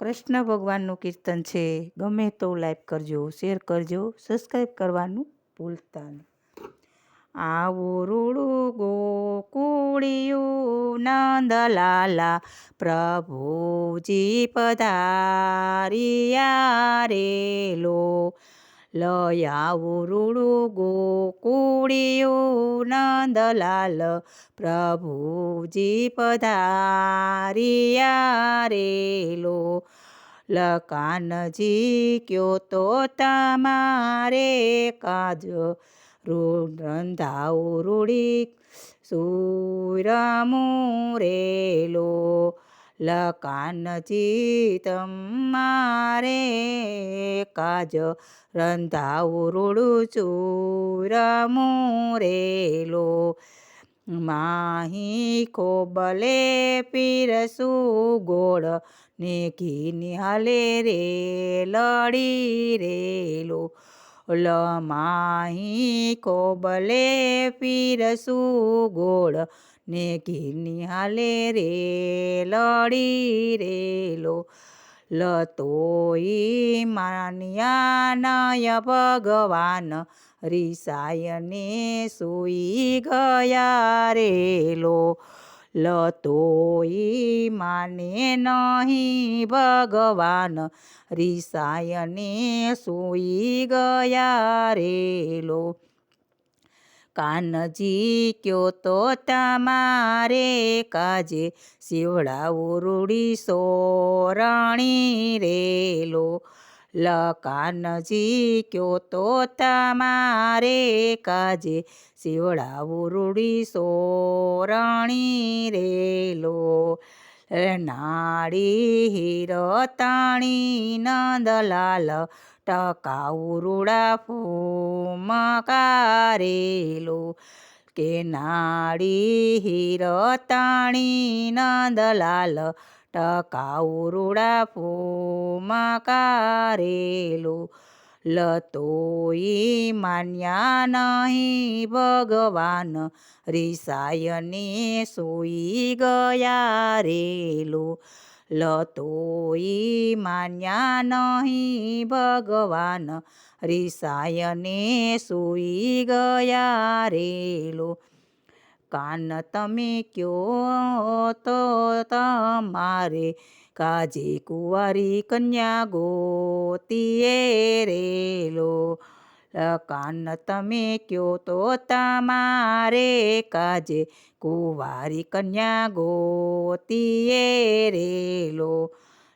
કૃષ્ણ ભગવાનનું કીર્તન છે. ગમે તો લાઈક કરજો, શેર કરજો સબસ્ક્રાઈબ કરવાનું ભૂલતા નહીં આવો રૂડું ગોકુળિયું નંદલાલા, પ્રભુજી પધારિયા રે લો રૂડું ગોકુળિયું નંદલાલ પ્રભુજી પધારિયા રેલો લકાનજી કયો તો તમારે કાજ રંધાઓ રૂડી સુરમુરેલો લકાનજી મારે કાજ રંધાઓ ચૂર ચૂરમુરેલો માહી કોબલે પીરસુ ગોળ ને ઘી નિહાલે રે લડી રેલો લમાહી કોબલે પીરસું ગોળ ને ઘીની હાલે રે લડી રેલો લતોઈ માન્યા નય ભગવાન, રિસાયને સુઈ ગયા રેલો લતોઈ માને નહીં ભગવાન. રિસાયને સુઈ ગયા રેલો કાનજી કયો તો તમારે કાજે? શિવડાવું રૂડી સોરણી રેલો લકાનજી કયો તો તમારે કાજે શિવડાવું રૂડી સોરણી રેલો. નાડી હીરતાણી નંદલાલ ટકાઉરુડા ફૂમકારેલો કે નાડી હીરતાણી નંદલાલ ટકાઉરુડા ફૂમકારેલો લતોઈ માન્યા નહીં ભગવાન રિસાયને સોઈ ગયા રેલો લતોઈ માન્યા નહીં ભગવાન રિસાયને સોઈ ગયા રેલો કાન તમે કયો તો તમારે કાજે કુંવારી કન્યા ગોતીએ રેલો. કાન તમે કયો તો તમારે કાજે કુંવારી કન્યા ગોતીએ રેલો.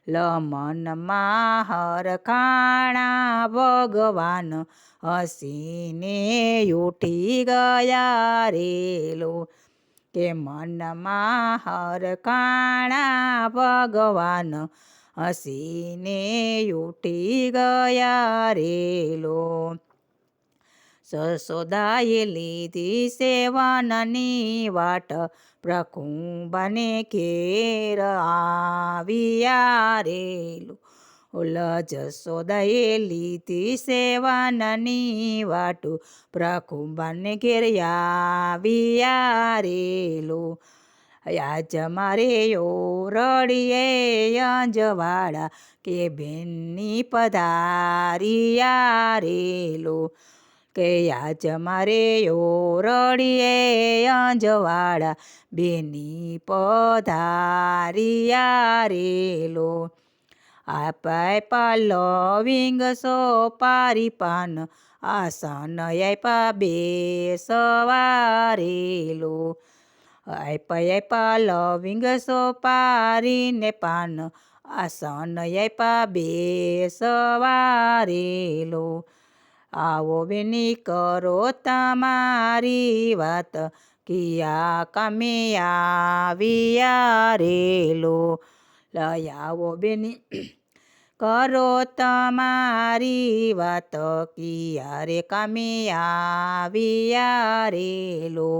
લમનમાં હરખાણા ભગવાન હસીને ઉઠી ગયા રેલો કે મનમાં હરખાણા ભગવાન હસીને ઉઠી ગયા રેલો સસોદાએ લીધી સેવનની વાટ પ્રકુંબને કેર આવ્યા રેલું. ઓલ જસોદાએ લીધી સેવનની વાટું. પ્રકુંબને ઘેર આવ્યા રેલું. આજ મારે રડીએ અંજવાળા કે બેનની પધારી રેલો. કે આજ મારે રડીએ અંજવાળા બેની પધારિયા રેલો આપાય પાલવિંગ સો પારી પાન, આસન આપ્યા બે સવારેલો. આપ્યા આપ્યા લવિંગ સો પારીને પાન, આસન આપ્યા બે સવારેલો. આવો બેની કરો તમારી વાત. કિયા કમે આવ્યા રેલો લયાવો બેની કરો તમારી વાત. કિયા રે કમે આવ્યા રેલો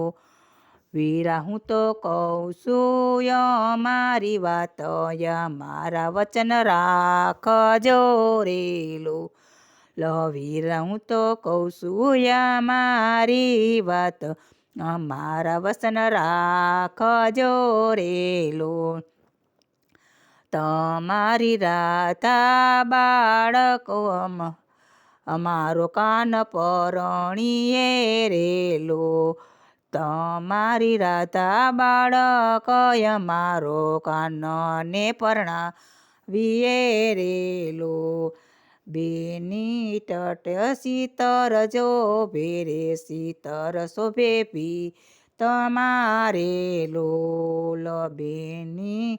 વીરા હું તો કહું છું મારી વાત. મારા વચન રાખજો રેલો લવીરા હું તો કહું છું મારી વાત, અમારા વસન રાખજો રેલો તમારી રાતા બાળકો, અમ, અમારો કાન પરણીએ રેલો તમારી રાતા બાળક, અમારો કાનને પરણા વિયે રેલો બેની તટ સીતર જો ભેરે સીતર શોભે પી તમારે લોલ બેની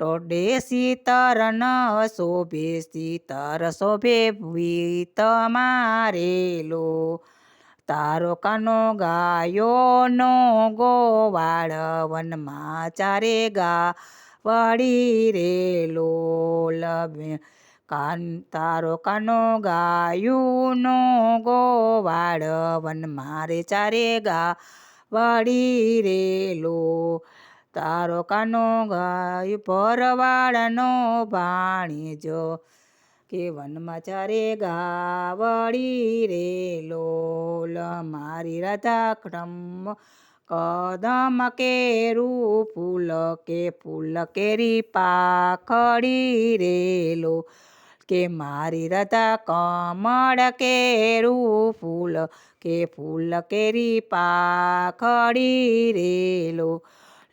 ટોડે સીતર ન શોભે સીતર શોભે ભી તમારે લો તારો કાનો ગાયો નો ગોવાળ વનમાં ચારે ગા વળી રે લોલ કાન તારો કાનો ગાયું નો ગોવાળ વન મારે ચારે ગા વળી રેલો. તારો કાનો ગાયું પરવાળનો ભાણીજો કે વનમાં ચારે ગા રે રેલો મારી રાધા ક્રમ કદમ કેરું ફૂલ કે ફૂલ કેરી પાખડી રેલો. કે મારી રતા કમળ કેરું ફૂલ કે ફૂલ કેરી પાખડી રેલો.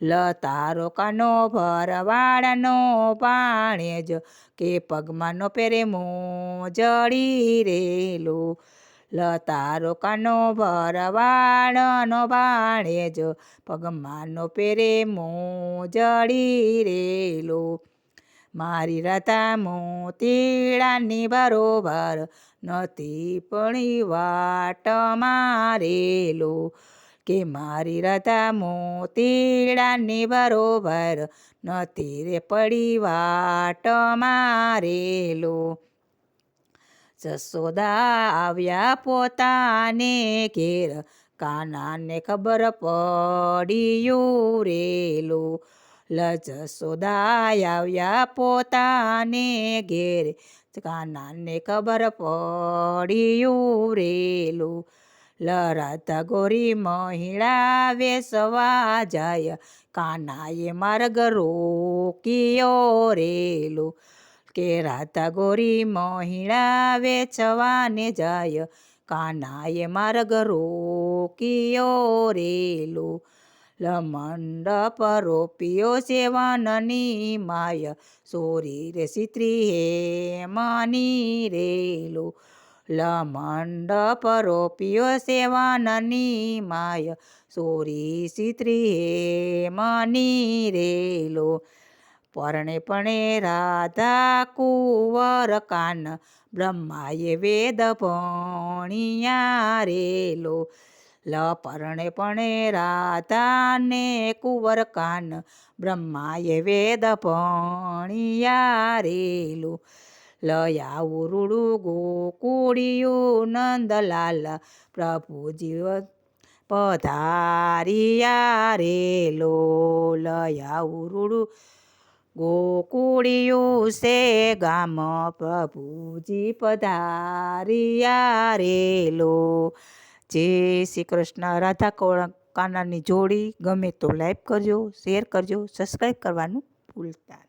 લતારો કાનો ભરવાડનો પાણેજ કે પગમાંનો પેરે મોજડી રેલો. લતારો કાનો ભરવાડનો ભાણેજ પગમાંનો પેરે મોજડી રેલો. મારી રતા મોતીડાની બરોબર નથી પણી વાટ મારેલો. કે મારી રતા મોતીડાની બરોબર નથી રે પડી વાટ મારેલો. જસોદા આવ્યા પોતાને ઘેર, કાનાને ખબર પડ્યું રેલો લજસોદા આવ્યા પોતાને ઘેર કાનાને ખબર પડિયું રેલું. લરાતા ગોરી મહિળા વેસવા જાય, કાનાએ માર્ગ રોકિયો રેલું. કે રાતા ગોરી મહિળા વેચવાને જાય, કાનાએ માર્ગ રોકિયો રેલો. લમંડપ રોપિયો સેવનની માય સોરી રે સિત્રી હે માની રેલો લમંડપ રોપિયો સેવનની માય સોરી સિત્રી હે માની રેલો પરણે પણે રાધા કુંવર કાન બ્રહ્માએ વેદ ભણિયા રેલો લ પરણે પણે રાતાને કુંવર કાન, બ્રહ્માએ વેદ ભણિયા રેલું લયા રૂડું ગોકુળિયું નંદલાલ પ્રભુજી પધારિયા રેલો લયા રૂડું ગોકુળિયું સે ગામ પ્રભુજી પધારિયા રેલો જય શ્રી કૃષ્ણ રાધા કાનાની જોડી ગમે તો લાઈક કરજો, શેર કરજો, સબસ્ક્રાઈબ કરવાનું ભૂલતા